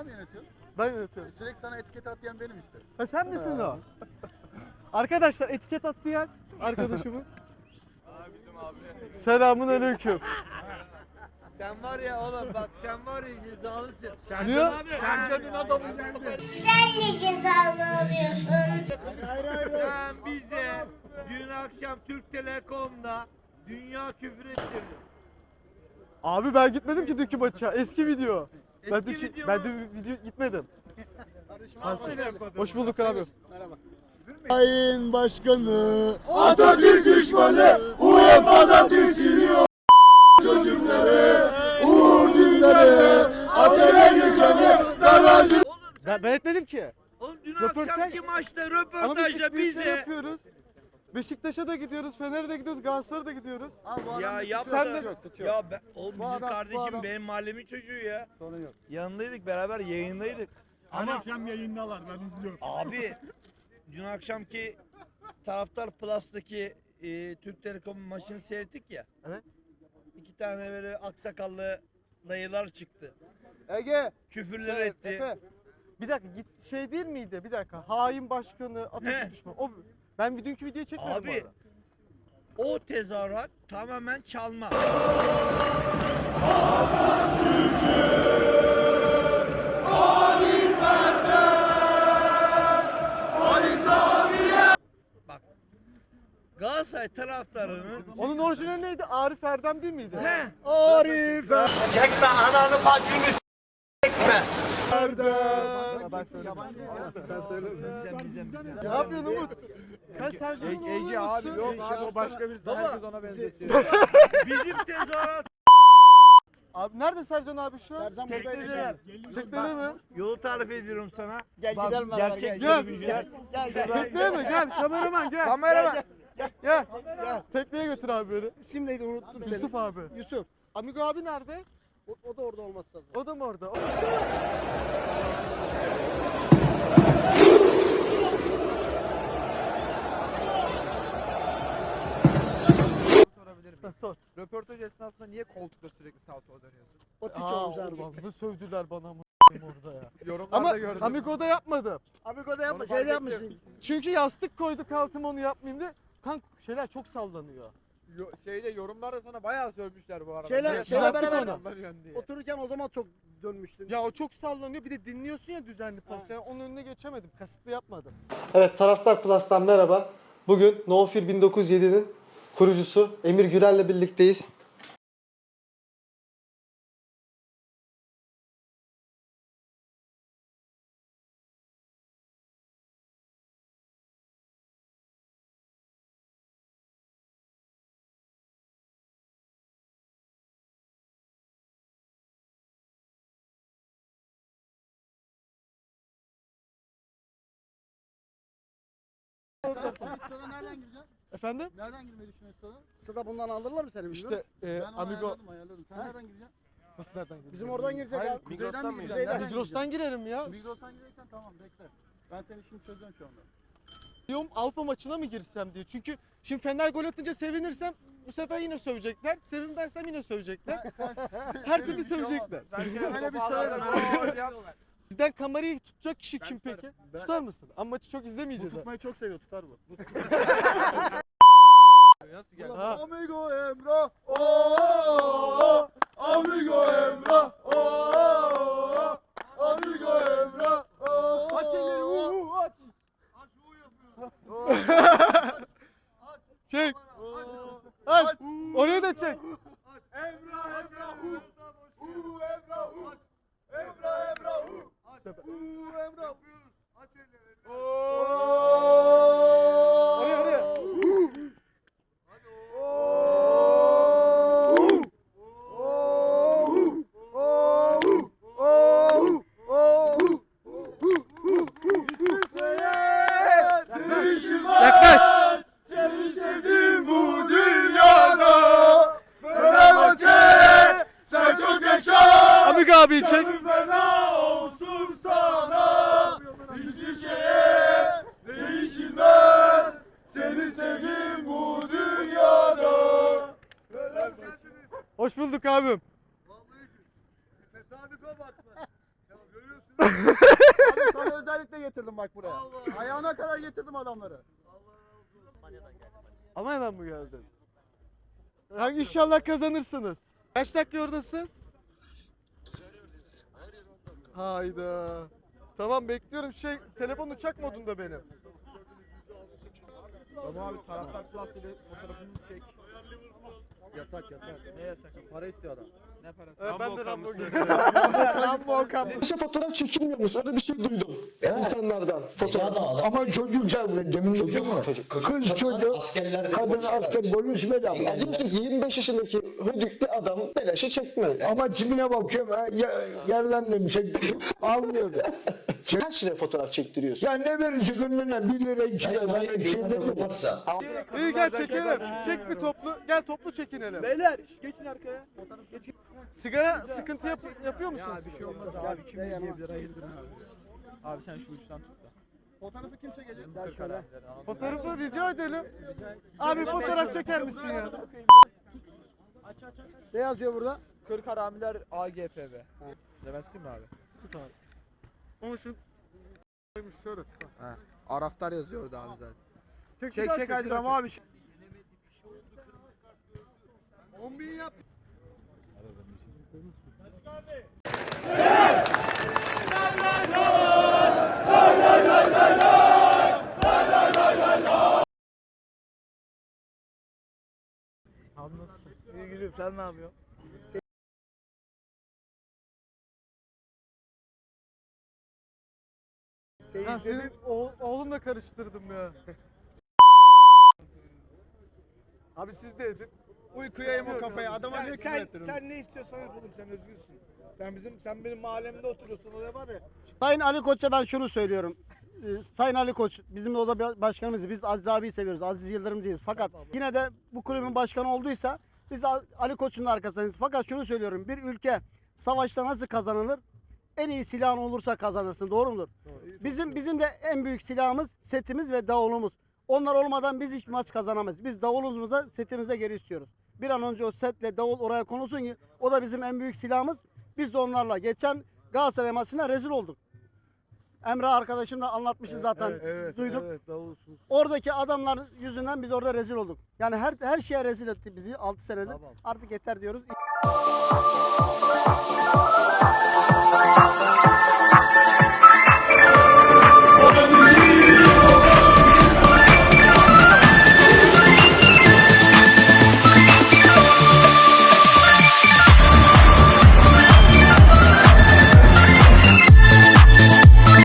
sen mi yönetiyorsun? Ben yönetiyorum. Sürekli sana etiket at diyen benim işte. Ha sen misin o? Arkadaşlar etiket attı yer arkadaşımız. Selamun aleyküm. Sen var ya oğlum bak sen var ya cezalısın. Sen Diyor. Sercan'ın adamı. Sen de cezalı oluyorsun. Sen bize dün akşam Türk Telekom'da dünya küfür ettirdin. Abi ben gitmedim ki dünkü maça. Eski video. Ben dün, video ben dün video gitmedim. Nasıl? Hoş bulduk abi. Sayın Başkanı Atatürk düşmanı UEFA'dan tiksiniyor çocukları Uğur dinleri Garajı Oğlum sen, Ben, ben etmedim ki. oğlum dün Röportaj- akşamki maçta Ama biz röportajda hiçbir şey bize yapıyoruz. Beşiktaş'a da gidiyoruz, Fener'e de gidiyoruz, Galatasaray'a da gidiyoruz. Abi bu Ya yapma sen de- yok, suçu yok. ya ben, oğlum Bu bizim adam- bu kardeşim adam- benim mahallemin çocuğu ya. Sorun yok. Yanındaydık beraber yayındaydık. Her Ama akşam yayındalar ben izliyorum. abi dün akşamki Taraftar Plus'taki e, Türk Telekom maçını seyrettik ya. Evet. İki tane böyle aksakallı dayılar çıktı. Ege. Küfürler Şey, etti. Efe. Bir dakika git şey değil miydi? Bir dakika. Hain başkanı, Atatürk He. düşmanı. O ben bir dünkü videoyu çekmedim bu Abi arada. o tezahürat tamamen çalma. Bak Galatasaray taraftarının Onun orijinali neydi? Arif Erdem değil miydi? He, Arif Erdem. Ben. Sen söyle. Ne yapıyorsun Umut? Sen Sercan'ın oğlu musun? o başka bir Baba. herkes ona benzetiyor. bizim tezahürat Abi nerede Sercan abi şu an? Sercan teknedeler. Teknede mi? Yolu tarif ediyorum sana. Gel Bak, gidelim gerçek Gel. görünüşler. Gel. Gel. Tekneye mi? Gel. Kameraman gel. Kameraman. Gel. Gel. Tekneye götür abi beni. İsim neydi unuttum seni. Yusuf abi. Yusuf. Amigo abi nerede? O, o da orada olması lazım. O da mı orada? O- Sor. Röportaj esnasında niye koltukta sürekli sağa sola dönüyorsun? O Aa, abi. ulan ne sövdüler bana mı orada ya. Yorumlarda Ama gördüm. Amigo'da yapmadım. Amigo da yapma. Onu fark Şeyde ettim. yapmışsın. Çünkü yastık koyduk altıma onu yapmayayım diye. Kanka şeyler çok sallanıyor. Yo- şeyde yorumlarda sana bayağı sövmüşler bu arada. Şeyler- Niye şeyler sağa beraber- diye. Otururken o zaman çok dönmüştün. Ya o çok sallanıyor bir de dinliyorsun ya düzenli pas. Yani onun önüne geçemedim. Kasıtlı yapmadım. Evet Taraftar Plus'tan merhaba. Bugün Nofir 1907'nin kurucusu Emir Gürel'le birlikteyiz. Stada nereden gireceksin? Efendim? Nereden girmeyi düşünüyorsun stada? Stada bundan alırlar mı seni bilmiyorum. İşte e, ben onu Amigo ayarladım ayarladım. Sen nereden gireceksin? nasıl nereden gidiyor? Bizim oradan girecek Hayır, abi. kuzeyden mi gireceksin? Nereden Migros'tan girerim ya. gireceksin? Migros'tan gireceksen tamam bekle. Ben senin işini çözeceğim şu anda. Diyorum Avrupa maçına mı girsem diye. Çünkü şimdi Fener gol atınca sevinirsem bu sefer yine sövecekler. Sevinmezsem yine sövecekler. Sen, sen, Her türlü bir şey sövecekler. Sen şey Öyle bir toparladın, Bizden kamerayı tutacak kişi kim tutarım. peki? Ben- Tutar mısın? Ama maçı çok Bu izlemeyeceğiz. ha. tutmayı çok seviyor tutar bu. Nasıl geldi? Ha. Amigo Emrah. Oo, Amigo Emrah. Oo, Amigo Emrah. Oo. Aç elleri, uhu, aç. Çek. Aç. Oraya da çek. Emrah Emrah. hu. Hu Emrah. hu. Emrah Emrah. hu. Emrah. Aç elleri. Oraya oraya. Yaklaş. Seni sevdim bu dünyada Fenerbahçe sen çok yaşa Amigo abi çek. Fena olsun sana Hiçbir şeye değişilmez Seni sevdim bu dünyada Hoş bulduk abim. Tesadüfe bak lan. Ya görüyorsunuz Abi sana özellikle getirdim bak buraya. Ayağına kadar getirdim adamları. Almanya'dan mı geldin? Ha, inşallah kazanırsınız. Kaç dakika oradasın? Hayda. Tamam bekliyorum. Şey telefon uçak modunda benim. Tamam abi taraftar plus ile fotoğrafını çek. Yasak yasak. Ne yasak? Para istiyor adam. Ne parası? Evet, ben de Rambo Rambo Okan. İşte fotoğraf çekilmiyormuş. Öyle bir şey duydum. insanlardan. Fotoğraf. Ama çocuk sevmedim. Çocuk mu? Çocuk. Kız çocuk. Askerler Kadın asker polis bedava. Diyorsun ki 25 yaşındaki hüdüklü adam beleşe çekmez. Ama tipine bakıyorum. ha, Ya, yerden de bir şey almıyor. Kaç liraya fotoğraf çektiriyorsun? ya ne verirse gönlüne 1 lira 2 lira. Ben bir şey demiyorum. gel çekelim. Çek bir toplu. Gel toplu çekinelim. Beyler geçin arkaya. Sigara sıkıntı yap- yapıyor musunuz? Ya bir şey olmaz abi. Kim yiyebilir hayırdır abi. Abi sen şu uçtan tut da. Fotoğrafı kim çekecek? Kırk Gel şöyle. Fotoğrafı rica edelim. Abi fotoğraf çeker misin ya? Ne yazıyor burada? 40 haramiler AGPB. Şöyle ben tutayım mı abi? Ama şu şöyle. Ha. Araftar yazıyor orada abi zaten. Çek, Çek çek Ramo abi. 10 bin yap. Abi nasılsın? İyi gülüyorum sen ne yapıyorsun? Şey Ha, senin oğ- oğlumla karıştırdım ya. Abi siz de edin. Uykuya yem o kafayı. Adama Sen, ki sen, sen ne istiyorsan yapalım sen özgürsün. Sen bizim sen benim mahallemde oturuyorsun oraya var ya. Sayın Ali Koç'a ben şunu söylüyorum. Ee, Sayın Ali Koç bizim de o da başkanımız. Biz Aziz abiyi seviyoruz. Aziz Yıldırımcıyız. Fakat yine de bu kulübün başkanı olduysa biz Ali Koç'un da arkasındayız. Fakat şunu söylüyorum. Bir ülke savaşta nasıl kazanılır? En iyi silahın olursa kazanırsın. Doğru mudur? Bizim bizim de en büyük silahımız setimiz ve davulumuz. Onlar olmadan biz hiç maç kazanamayız. Biz davulumuzu da setimize geri istiyoruz. Bir an önce o setle davul oraya konulsun ki o da bizim en büyük silahımız. Biz de onlarla geçen Galatasaray maçına rezil olduk. Emre arkadaşım da anlatmıştı zaten. Duyduk. Evet davulsuz. Oradaki adamlar yüzünden biz orada rezil olduk. Yani her her şeye rezil etti bizi 6 senedir. Artık yeter diyoruz.